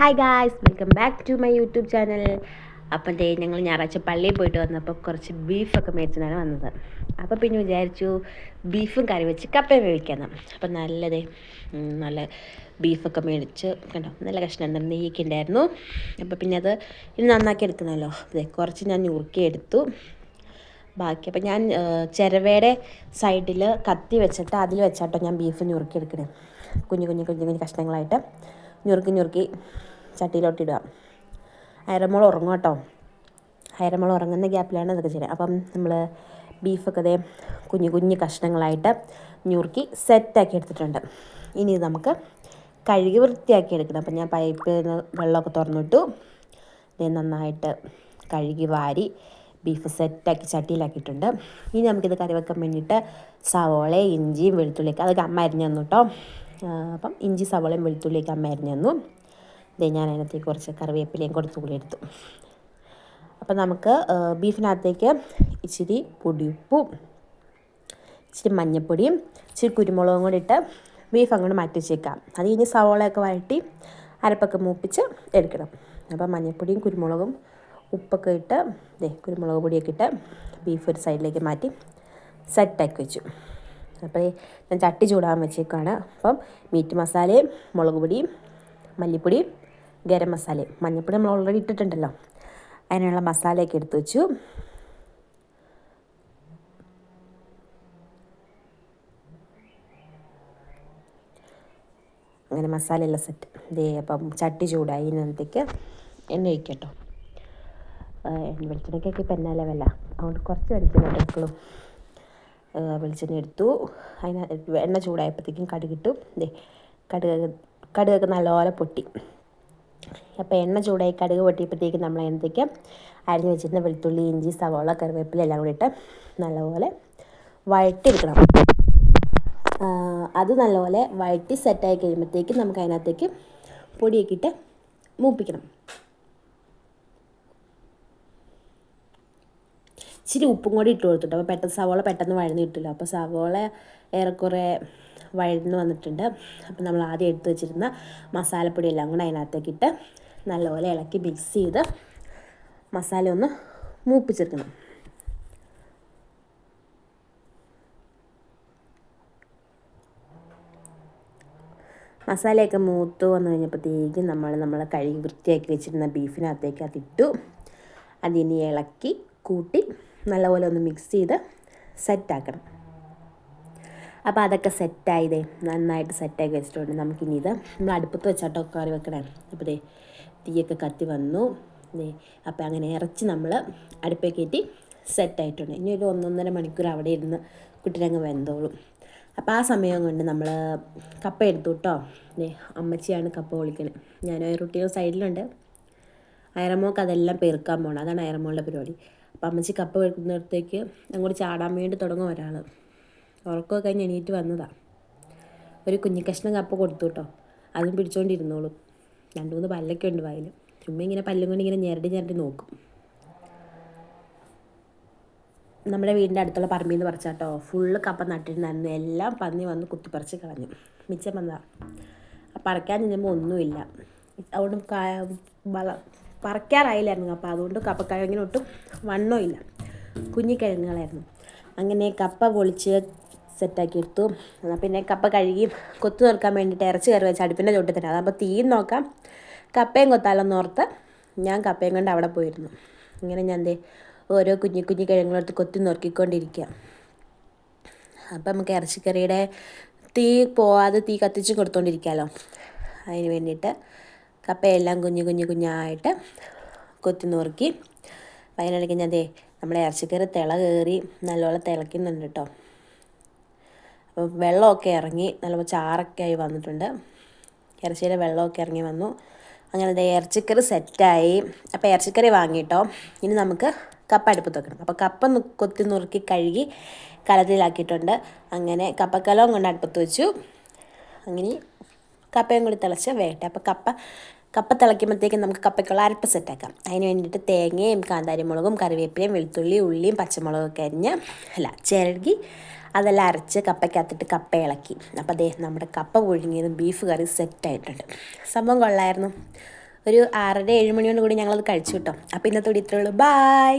Hi guys welcome back to my YouTube channel അപ്പം ദേ ഞങ്ങൾ ഞായറാഴ്ച പള്ളിയിൽ പോയിട്ട് വന്നപ്പോൾ കുറച്ച് ബീഫൊക്കെ മേടിച്ചിട്ടാണ് വന്നത്. അപ്പോൾ പിന്നെ വിചാരിച്ചു ബീഫും കറി വെച്ച് കപ്പയും വേവിക്കാന്ന് അപ്പം നല്ലതേ നല്ല ബീഫൊക്കെ മേടിച്ച് കണ്ടോ നല്ല കഷ്ണം എന്താ നെയ്യൊക്കെ ഉണ്ടായിരുന്നു. അപ്പോൾ പിന്നെ അത് ഇത് നന്നാക്കി എടുക്കണമല്ലോ. അതെ കുറച്ച് ഞാൻ ഞുറുക്കി എടുത്തു. ബാക്കി അപ്പം ഞാൻ ചിരവയുടെ സൈഡിൽ കത്തി വെച്ചിട്ട് അതിൽ വെച്ചാട്ടോ ഞാൻ ബീഫ് ഞുറുക്കി എടുക്കണേ. കുഞ്ഞു കുഞ്ഞു കുഞ്ഞു കുഞ്ഞു കഷ്ണങ്ങളായിട്ട്. ഞുറുക്കി ഞുറുക്കി ചട്ടിയിലോട്ട് ഇടുക അയരമോൾ ഉറങ്ങും കേട്ടോ. അയരമോൾ ഉറങ്ങുന്ന ഗ്യാപ്പിലാണ് ഇതൊക്കെ ചെയ്യുന്നത്. അപ്പം നമ്മൾ ബീഫൊക്കെ അതേ കുഞ്ഞു കുഞ്ഞു കഷ്ണങ്ങളായിട്ട് ഞുറുക്കി സെറ്റാക്കി എടുത്തിട്ടുണ്ട്. ഇനി നമുക്ക് കഴുകി വൃത്തിയാക്കി എടുക്കണം. അപ്പം ഞാൻ പൈപ്പിൽ നിന്ന് വെള്ളമൊക്കെ തുറന്നിട്ടു. ഇത് നന്നായിട്ട് കഴുകി വാരി ബീഫ് സെറ്റാക്കി ചട്ടിയിലാക്കിയിട്ടുണ്ട്. ഇനി നമുക്കിത് കറി വെക്കാൻ വേണ്ടിയിട്ട് സവോള ഇഞ്ചിയും വെളുത്തുള്ളിയൊക്കെ അതൊക്കെ അമ്മ അരിഞ്ഞു തന്നു കേട്ടോ. അപ്പം ഇഞ്ചി സവോളയും വെളുത്തുള്ളിയൊക്കെ അമ്മ അരിഞ്ഞു തന്നു. ഞാൻ അതിനകത്തേക്ക് കുറച്ച് കറിവേപ്പിലയും കുറച്ച് കൂടി എടുത്തു. അപ്പം നമുക്ക് ബീഫിനകത്തേക്ക് ഇച്ചിരി പൊടിയുപ്പും ഇച്ചിരി മഞ്ഞൾപ്പൊടിയും ഇച്ചിരി കുരുമുളകും കൂടി ഇട്ട് ബീഫ് അങ്ങോട്ട് മാറ്റി വെച്ചേക്കാം. അത് കഴിഞ്ഞ് സവോളയൊക്കെ വഴറ്റി അരപ്പൊക്കെ മൂപ്പിച്ച് എടുക്കണം. അപ്പം മഞ്ഞൾപ്പൊടിയും കുരുമുളകും ഉപ്പൊക്കെ ഇട്ട് ദേ കുരുമുളക് പൊടിയൊക്കെ ഇട്ട് ബീഫ് ഒരു സൈഡിലേക്ക് മാറ്റി സെറ്റാക്കി വെച്ചു. അപ്പോൾ ഞാൻ ചട്ടി ചൂടാൻ വെച്ചേക്കാണ് അപ്പം മീറ്റ് മസാലയും മുളക് പൊടിയും മല്ലിപ്പൊടിയും ഗരം മസാലയും. മഞ്ഞപ്പൊടി നമ്മൾ ഓൾറെഡി ഇട്ടിട്ടുണ്ടല്ലോ. അതിനുള്ള മസാലയൊക്കെ എടുത്തു വെച്ചു. അങ്ങനെ മസാല മസാലയെല്ലാം സെറ്റ് ദേ അപ്പം ചട്ടി ചൂടായി. ഇതിനകത്തേക്ക് എണ്ണ ഒഴിക്കട്ടോ. വെളിച്ചെണ്ണയ്ക്കൊക്കെ ഇപ്പം എന്നാ ലെവല അതുകൊണ്ട് കുറച്ച് വെളിച്ചെണ്ണ എടുക്കുള്ളൂ വെളിച്ചെണ്ണ എടുത്തു. അതിന് എണ്ണ ചൂടായപ്പോഴത്തേക്കും കടുകിട്ടു ദേ കടുക് കടുകൊക്കെ നല്ലപോലെ പൊട്ടി. അപ്പോൾ എണ്ണ ചൂടായി കടുക് പൊട്ടിയപ്പോഴത്തേക്ക് നമ്മൾ അതിനകത്തേക്ക് അരിഞ്ഞ് വെച്ചിരുന്ന വെളുത്തുള്ളി ഇഞ്ചി സവോള കറിവേപ്പില എല്ലാം കൂടി ഇട്ട് നല്ലപോലെ വഴറ്റിയെടുക്കണം. അത് നല്ലപോലെ വഴറ്റി സെറ്റായി കഴിയുമ്പോഴത്തേക്ക് നമുക്ക് അതിനകത്തേക്ക് പൊടിയൊക്കെ ഇട്ട് മൂപ്പിക്കണം. ഇച്ചിരി ഉപ്പും കൂടി ഇട്ട് കൊടുത്തിട്ട് അപ്പോൾ പെട്ടെന്ന് സവോള പെട്ടെന്ന് വഴന്നു കിട്ടില്ല. അപ്പോൾ സവോള ഏറെക്കുറെ വഴന്ന് വന്നിട്ടുണ്ട്. അപ്പോൾ നമ്മൾ ആദ്യം എടുത്ത് വെച്ചിരുന്ന മസാലപ്പൊടിയെല്ലാം കൂടെ അതിനകത്തേക്ക് ഇട്ട് നല്ലപോലെ ഇളക്കി മിക്സ് ചെയ്ത് മസാല ഒന്ന് മൂപ്പിച്ചെടുക്കണം. മസാലയൊക്കെ മൂത്ത് വന്നു കഴിഞ്ഞപ്പോഴത്തേക്കും നമ്മൾ നമ്മൾ കഴുകി വൃത്തിയാക്കി വെച്ചിരുന്ന ബീഫിനകത്തേക്ക് അതിട്ടു. അതിനി ഇളക്കി കൂട്ടി നല്ലപോലെ ഒന്ന് മിക്സ് ചെയ്ത് സെറ്റാക്കണം അപ്പോൾ അതൊക്കെ സെറ്റായതേ നന്നായിട്ട് സെറ്റാക്കി വെച്ചിട്ടുണ്ട് നമുക്കിനി ഇത്. നമ്മൾ അടുപ്പത്ത് വെച്ചാട്ടോ കറി വെക്കണേ. അപ്പോൾ ദേ തീയൊക്കെ കത്തി വന്നു. അപ്പോൾ അങ്ങനെ ഇറച്ചി നമ്മൾ അടുപ്പേ കയറ്റി സെറ്റായിട്ടുണ്ട് ഇനി ഒരു ഒന്നൊന്നര മണിക്കൂർ അവിടെ ഇരുന്ന് കുട്ടിരങ്ങ് വെന്തോളും. അപ്പോൾ ആ സമയം കൊണ്ട് നമ്മൾ കപ്പ എടുത്തു കേട്ടോ അമ്മച്ചിയാണ് കപ്പ പൊളിക്കണേ ഞാൻ റൊട്ടീൻ സൈഡിലുണ്ട്. അയറമോക്ക് അതെല്ലാം പെറുക്കാൻ പോകണം അതാണ് അയറമോളുടെ പരിപാടി. അപ്പം അമ്മച്ചി കപ്പ വെക്കുന്നിടത്തേക്ക് അങ്ങോട്ട് ചാടാൻ വേണ്ടി തുടങ്ങും ഒരാൾ ഉറക്കമൊക്കെ കഴിഞ്ഞ് എണീറ്റ് വന്നതാണ് ഒരു കുഞ്ഞി കഷ്ണം കപ്പ കൊടുത്തു കേട്ടോ അതും പിടിച്ചോണ്ടിരുന്നോളൂ. രണ്ട് മൂന്ന് പല്ലൊക്കെ ഉണ്ട് വായിൽ. ചുമ്മാ ഇങ്ങനെ പല്ലും കൊണ്ട് ഇങ്ങനെ ഞെരടി ഞെരടി നോക്കും. നമ്മുടെ വീടിന്റെ അടുത്തുള്ള പറമ്പിൽ നിന്ന് പറിച്ചാട്ടോ ഫുള്ള് കപ്പ നട്ടിരുന്നായിരുന്നു എല്ലാം പന്നി വന്ന് കുത്തിപ്പറിച്ച് കളഞ്ഞു. മിച്ചം വന്നതാ. പറിക്കാൻ ചെല്ലുമ്പോൾ ഒന്നുമില്ല. അതുകൊണ്ട് വള പറിക്കാറായില്ലായിരുന്നു കപ്പ. അതുകൊണ്ട് കപ്പക്കിഴങ്ങിനൊട്ടും വണ്ണമില്ല കുഞ്ഞിക്കിഴങ്ങുകളായിരുന്നു. അങ്ങനെ കപ്പ പൊളിച്ച് സെറ്റാക്കി എടുത്തു. എന്നാൽ പിന്നെ കപ്പ കഴുകി കൊത്തു നിൽക്കാൻ വേണ്ടിയിട്ട് ഇറച്ചി കറി വെച്ച് അടുപ്പിന്റെ ചോട്ടിൽ തന്നെ. അതാകുമ്പോൾ തീ നോക്കാം. കപ്പയും കൊത്താലെന്ന് ഓർത്ത് ഞാൻ കപ്പയും കൊണ്ട് അവിടെ പോയിരുന്നു. ഇങ്ങനെ ഞാൻ എന്തേ ഓരോ കുഞ്ഞു കുഞ്ഞു കിഴങ്ങളെടുത്ത് കൊത്തി നോക്കിക്കൊണ്ടിരിക്കുക അപ്പം നമുക്ക് ഇറച്ചിക്കറിയുടെ തീ പോവാതെ തീ കത്തിച്ച് കൊടുത്തോണ്ടിരിക്കാമല്ലോ അതിന് വേണ്ടിയിട്ട് കപ്പയെല്ലാം കുഞ്ഞു കുഞ്ഞു കുഞ്ഞായിട്ട് കൊത്തി നുറുക്കി. അതിനിടയ്ക്ക് ഞാൻ ദേ നമ്മുടെ ഇറച്ചിക്കറി തിള കയറി നല്ലോണം തിളയ്ക്കുന്നുണ്ട് കേട്ടോ അപ്പോൾ വെള്ളമൊക്കെ ഇറങ്ങി നല്ല ചാറൊക്കെ ആയി വന്നിട്ടുണ്ട്. ഇറച്ചിയുടെ വെള്ളമൊക്കെ ഇറങ്ങി വന്നു. അങ്ങനെ ദേ ഇറച്ചിക്കറി സെറ്റായി. അപ്പോൾ ഇറച്ചിക്കറി വാങ്ങിയിട്ടോ. ഇനി നമുക്ക് കപ്പ അടുപ്പത്ത് വെക്കണം. അപ്പോൾ കപ്പ കൊത്തി നുറുക്കി കഴുകി കലത്തിലാക്കിയിട്ടുണ്ട്. അങ്ങനെ കപ്പക്കലവും കൊണ്ട് അടുപ്പത്ത് വെച്ചു. അങ്ങനെ കപ്പയും കൂടി തിളച്ച് വേട്ടെ. അപ്പോൾ കപ്പ കപ്പ തിളയ്ക്കുമ്പോഴത്തേക്കും നമുക്ക് കപ്പയ്ക്കുള്ള അരപ്പ് സെറ്റാക്കാം. അതിന് വേണ്ടിയിട്ട് തേങ്ങയും കാന്താരിമുളകും കറിവേപ്പിലയും വെളുത്തുള്ളി ഉള്ളിയും പച്ചമുളകൊക്കെ അരിഞ്ഞ് അല്ല ചിരകി അതെല്ലാം അരച്ച് കപ്പയ്ക്കകത്തിട്ട് കപ്പ ഇളക്കി. അപ്പോൾ അതേ നമ്മുടെ കപ്പ പുഴുങ്ങിയതും ബീഫ് കറി സെറ്റ് സെറ്റായിട്ടുണ്ട് സംഭവം കൊള്ളായിരുന്നു. ഒരു ആറര ഏഴ് മണിയോട് കൂടി ഞങ്ങളത് കഴിച്ചു കിട്ടും. അപ്പോൾ ഇത്രയേ ഉള്ളൂ. ബായ്